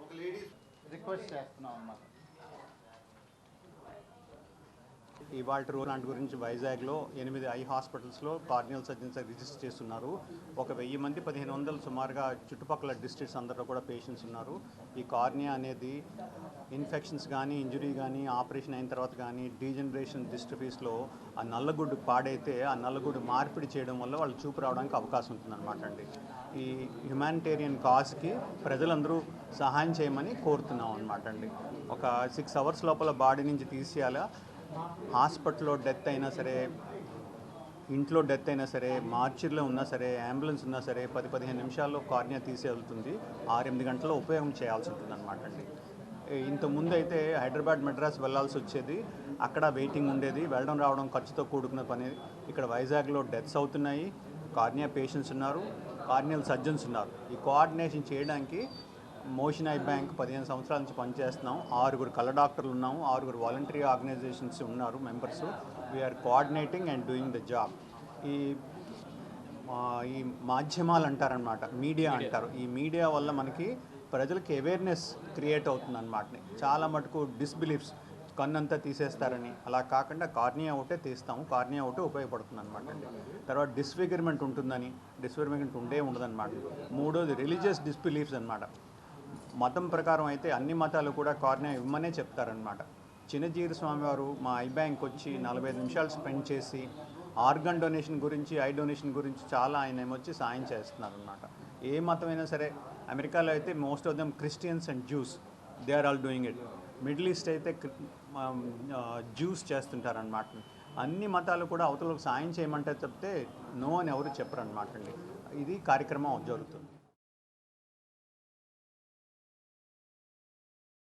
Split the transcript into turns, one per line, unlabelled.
ఒక ladies
request చేస్తున్నాం అన్నమాట.
ఇవాళ రోజు లాంటి గురించి వైజాగ్లో ఎనిమిది ఐ హాస్పిటల్స్లో కార్నియల్ సర్జన్స్ రిజిస్టర్ చేస్తున్నారు. ఒక వెయ్యి మంది పదిహేను వందలు సుమారుగా చుట్టుపక్కల డిస్ట్రిక్ట్స్ అందరిలో కూడా పేషెంట్స్ ఉన్నారు. ఈ కార్నియా అనేది ఇన్ఫెక్షన్స్ కానీ ఇంజురీ కానీ ఆపరేషన్ అయిన తర్వాత కానీ డీజనరేషన్ డిస్ట్రఫీస్లో ఆ నల్లగుడ్డు పాడైతే ఆ నల్లగుడ్డు మార్పిడి చేయడం వల్ల వాళ్ళు చూపు రావడానికి అవకాశం ఉంటుందన్నమాట అండి. ఈ హ్యుమానిటేరియన్ కాజ్కి ప్రజలందరూ సహాయం చేయమని కోరుతున్నాం అనమాట అండి. ఒక సిక్స్ అవర్స్ లోపల బాడీ నుంచి తీసేయాలా? హాస్పిటల్లో డెత్ అయినా సరే ఇంట్లో డెత్ అయినా సరే మార్చిలో ఉన్నా సరే అంబులెన్స్ ఉన్నా సరే పది పదిహేను నిమిషాల్లో కార్నియా తీసే వెళ్తుంది ఆరు ఎనిమిది గంటల్లో ఉపయోగం చేయాల్సి ఉంటుంది అనమాట అండి ఇంతకుముందు అయితే హైదరాబాద్ మెడ్రాస్ వెళ్ళాల్సి వచ్చేది అక్కడ వెయిటింగ్ ఉండేది వెళ్ళడం రావడం ఖర్చుతో కూడుకున్న పని. ఇక్కడ వైజాగ్లో డెత్స్ అవుతున్నాయి కార్నియా పేషెంట్స్ ఉన్నారు కార్నియల్ సర్జన్స్ ఉన్నారు. ఈ కోఆర్డినేషన్ చేయడానికి మోషన్ ఐ బ్యాంక్ పదిహేను సంవత్సరాల నుంచి పనిచేస్తున్నాం. ఆరుగురు కళ్ళ డాక్టర్లు ఉన్నాము. ఆరుగురు వాలంటరీ ఆర్గనైజేషన్స్ ఉన్నారు members. We're coordinating and doing the job ఈ ఈ మాధ్యమాలు అంటారనమాట మీడియా అంటారు. ఈ మీడియా వల్ల మనకి ప్రజలకి అవేర్నెస్ క్రియేట్ అవుతుందన్నమాట. చాలా మటుకు డిస్బిలీఫ్స్ కన్నంతా తీసేస్తారని. అలా కాకుండా కార్నియా ఒకటే తీస్తాము. కార్నియా ఒకటే ఉపయోగపడుతుంది అనమాట అండి. తర్వాత డిస్ఫిగర్మెంట్ ఉంటుందని. డిస్ఫిగర్మెంట్ ఉండే ఉండదన్నమాట. మూడోది రిలీజియస్ డిస్బిలీఫ్స్ అనమాట మతం ప్రకారం అయితే అన్ని మతాలు కూడా కార్నే ఇవ్వమనే చెప్తారనమాట చిన్నజీరి స్వామివారు మా ఐ బ్యాంక్ వచ్చి నలభై ఐదు నిమిషాలు స్పెండ్ చేసి ఆర్గన్ డొనేషన్ గురించి ఐ డొనేషన్ గురించి చాలా ఆయన ఏమొచ్చి సాయం చేస్తున్నారనమాట ఏ మతమైనా సరే అమెరికాలో అయితే most of them Christians and Jews they are all doing it. Middle east అయితే జ్యూస్ చేస్తుంటారనమాట అన్ని మతాలు కూడా అవతలకు సాయం చేయమంటే చెప్తే నో అని ఎవరు చెప్పరు అనమాట అండి. ఇది కార్యక్రమం జరుగుతుంది.